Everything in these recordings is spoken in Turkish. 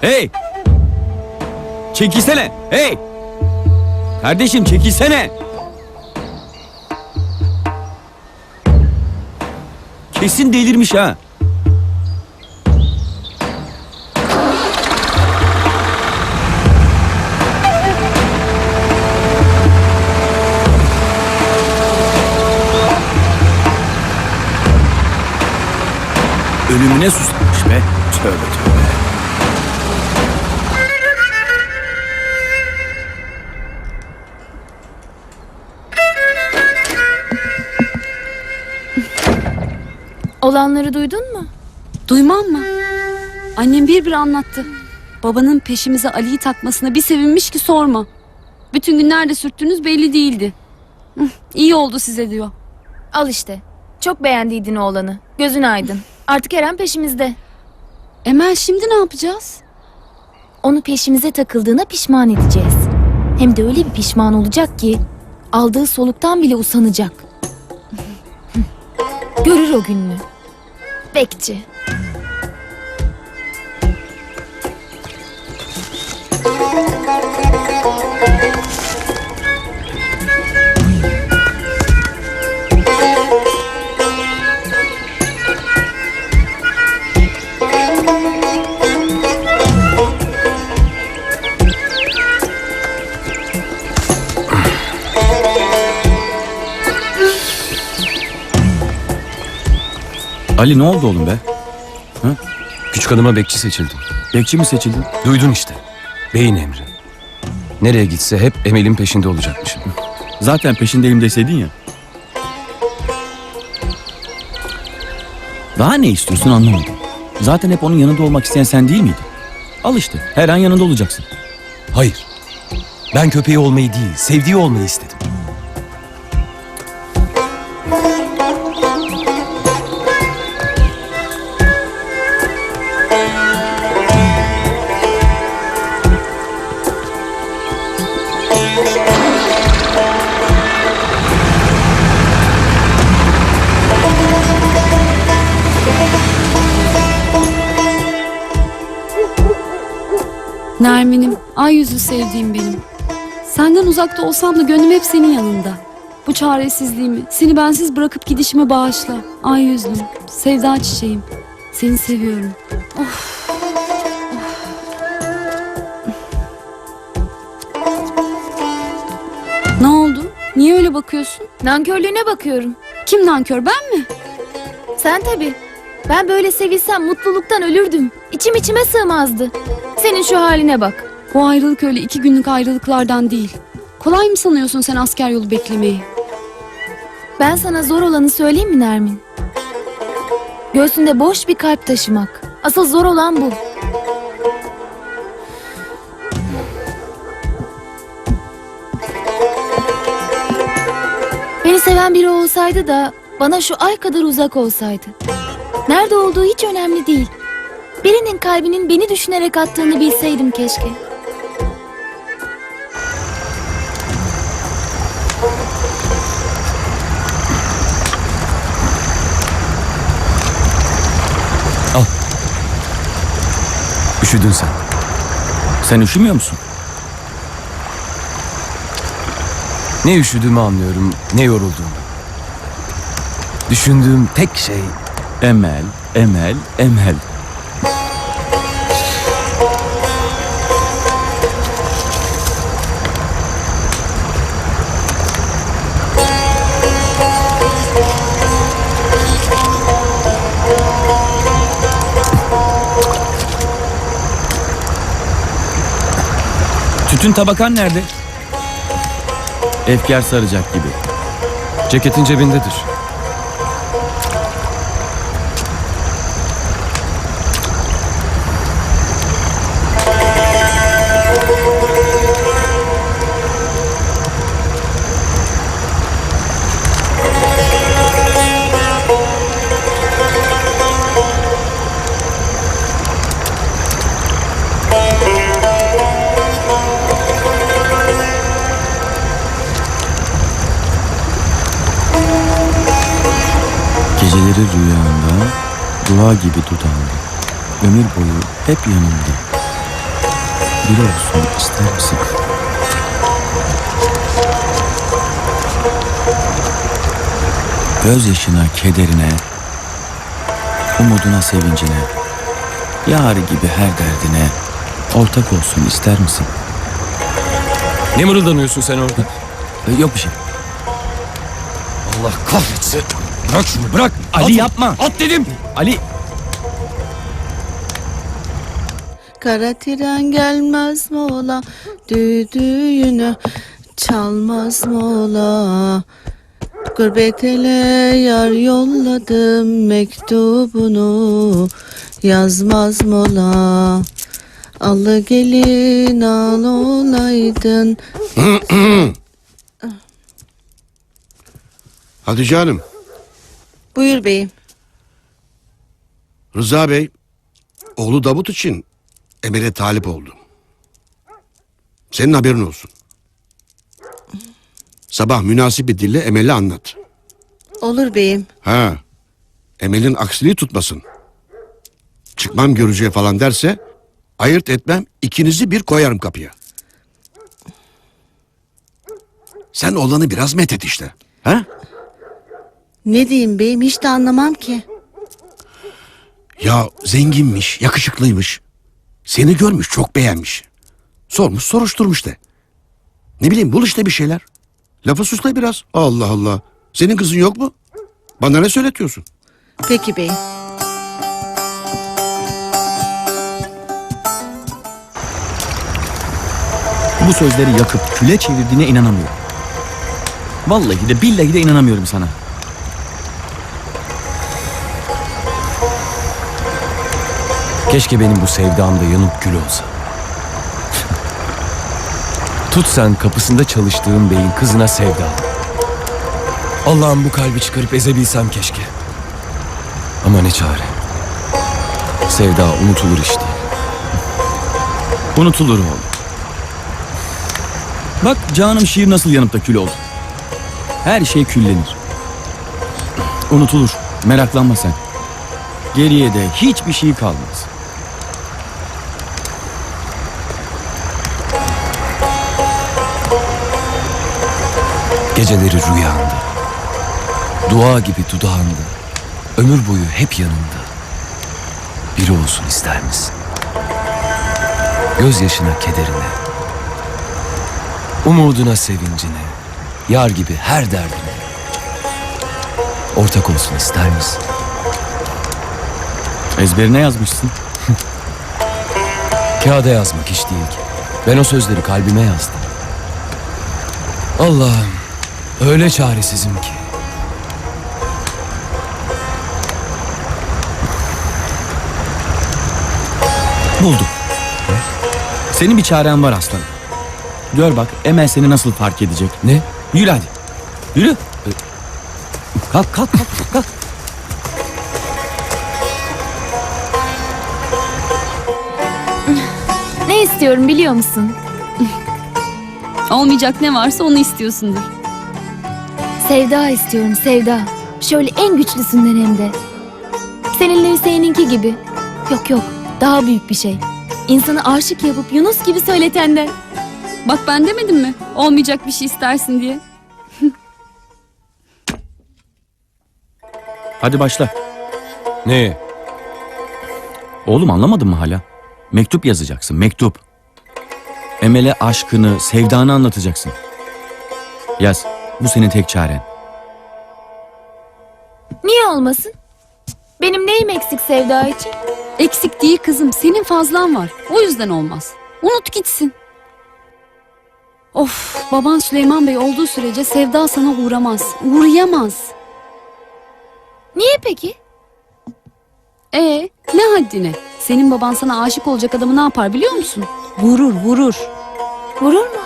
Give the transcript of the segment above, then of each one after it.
Hey! Çekilsene. Hey! Kardeşim çekilsene. Kesin delirmiş ha. Ölümüne susamış be. Tövbe tövbe. Olanları duydun mu? Duymam mı? Annem bir bir anlattı. Babanın peşimize Ali'yi takmasına bir sevinmiş ki sorma. Bütün gün nerede sürttüğünüz belli değildi. İyi oldu size diyor. Al işte. Çok beğendiydin oğlanı. Gözün aydın. Artık Eren peşimizde. Emel şimdi ne yapacağız? Onu peşimize takıldığına pişman edeceğiz. Hem de öyle bir pişman olacak ki aldığı soluktan bile usanacak. Görür o gününü. Bekçi. Ali ne oldu oğlum be? Küçük hanıma bekçi seçildim. Bekçi mi seçildin? Duydun işte. Beyin emri. Nereye gitse hep Emel'in peşinde olacakmışım. Zaten peşindeyim deseydin ya. Daha ne istiyorsun anlamadım. Zaten hep onun yanında olmak isteyen sen değil miydin? Al işte her an yanında olacaksın. Hayır. Ben köpeği olmayı değil, sevdiği olmayı istedim. Nermin'im, ay yüzlü sevdiğim benim. Senden uzakta olsam da gönlüm hep senin yanında. Bu çaresizliğimi, seni bensiz bırakıp gidişime bağışla. Ay yüzlüm, sevda çiçeğim. Seni seviyorum. Of. Ne oldu? Niye öyle bakıyorsun? Nankörlüğüne bakıyorum. Kim nankör ben mi? Sen tabii. Ben böyle sevilsem mutluluktan ölürdüm. İçim içime sığmazdı. Senin şu haline bak. Bu ayrılık öyle iki günlük ayrılıklardan değil. Kolay mı sanıyorsun sen asker yolu beklemeyi? Ben sana zor olanı söyleyeyim mi Nermin? Göğsünde boş bir kalp taşımak. Asıl zor olan bu. Beni seven biri olsaydı da bana şu ay kadar uzak olsaydı. Nerede olduğu hiç önemli değil. Birinin kalbinin beni düşünerek attığını bilseydim keşke. Üşüdün sen. Sen üşümüyor musun? Ne üşüdüğümü anlıyorum, ne yorulduğumu. Düşündüğüm tek şey Emel, Emel, Emel. Tütün tabakan nerede? Efkar saracak gibi. ceketin cebindedir. Geceleri rüyanda Dua gibi dudağında. Ömür boyu hep yanımda. Biri olsun ister misin? Gözyaşına, kederine, umuduna, sevincine, yar gibi her derdine ortak olsun ister misin? Ne mırıldanıyorsun sen orada? Yok bir şey. Allah kahretsin. Bırak şunu bırak. Ali At- yapma. At dedim. Ali Kara tren gelmez mi ola Düdüğünü çalmaz mı ola Gurbet ele yar yolladım mektubunu Yazmaz mı ola Allı gelin al olaydın Hatice Hanım, Buyur beyim Rıza Bey, oğlu Davut için Emel'e talip oldu. Senin haberin olsun. Sabah münasip bir dille Emel'e anlat. Olur beyim Ha, Emel'in aksiliği tutmasın. Çıkmam görücüye falan derse, ayırt etmem, ikinizi bir koyarım kapıya. Sen oğlanı biraz met et işte. Ha? Ne diyeyim beyim hiç de anlamam ki Ya zenginmiş, yakışıklıymış. Seni görmüş, çok beğenmiş. Sormuş, soruşturmuş de. Ne bileyim, bul işte bir şeyler. Lafı susla biraz. Allah Allah. Senin kızın yok mu? Bana ne söyletiyorsun? Peki beyim bu sözleri yakıp küle çevirdiğine inanamıyorum. Vallahi de billahi de inanamıyorum sana. Keşke benim bu sevdamda yanıp gül olsa. Tut sen kapısında çalıştığım beyin kızına sevda. Allah'ım bu kalbi çıkarıp ezebilsem keşke. Ama ne çare. Sevda unutulur iş değil. Unutulur oğlum. Bak canım şiir nasıl yanıp da kül oldu. Her şey küllenir. Unutulur. Meraklanma sen. Geriye de hiçbir şey kalmaz. Geceleri rüyanda. Dua gibi dudağında. Ömür boyu hep yanında. Biri olsun ister misin? Gözyaşına kederine. Umuduna sevincine. Yar gibi her derdine. Ortak olsun ister misin? Ezberine yazmışsın. Kağıda yazmak iş değil ki. Ben o sözleri kalbime yazdım. Allah'ım öyle çaresizim ki. Buldum. Senin bir çaren var aslanım. Gör bak Emel seni nasıl fark edecek. Ne? Yürü hadi. Yürü. Ee, Kalk kalk kalk kalk. Ne istiyorum biliyor musun? Olmayacak ne varsa onu istiyorsundur. Sevda istiyorum sevda. Şöyle en güçlüsünden hem de. Seninle Hüseyin'inki gibi. Yok yok daha büyük bir şey. İnsanı aşık yapıp Yunus gibi söyletenden. Bak ben demedim mi? Olmayacak bir şey istersin diye. Hadi başla. Ne? Oğlum anlamadın mı hala? Mektup yazacaksın mektup. Emel'e aşkını, sevdanı anlatacaksın. Yaz. Bu senin tek çaren. Niye olmasın? Benim neyim eksik sevda için? Eksik değil kızım. Senin fazlan var. O yüzden olmaz. Unut gitsin. Of baban Süleyman Bey olduğu sürece Sevda sana uğramaz. Uğrayamaz. Niye peki? E ne haddine? Senin baban sana aşık olacak adamı ne yapar biliyor musun? Vurur vurur. Vurur mu?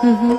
Hı hı.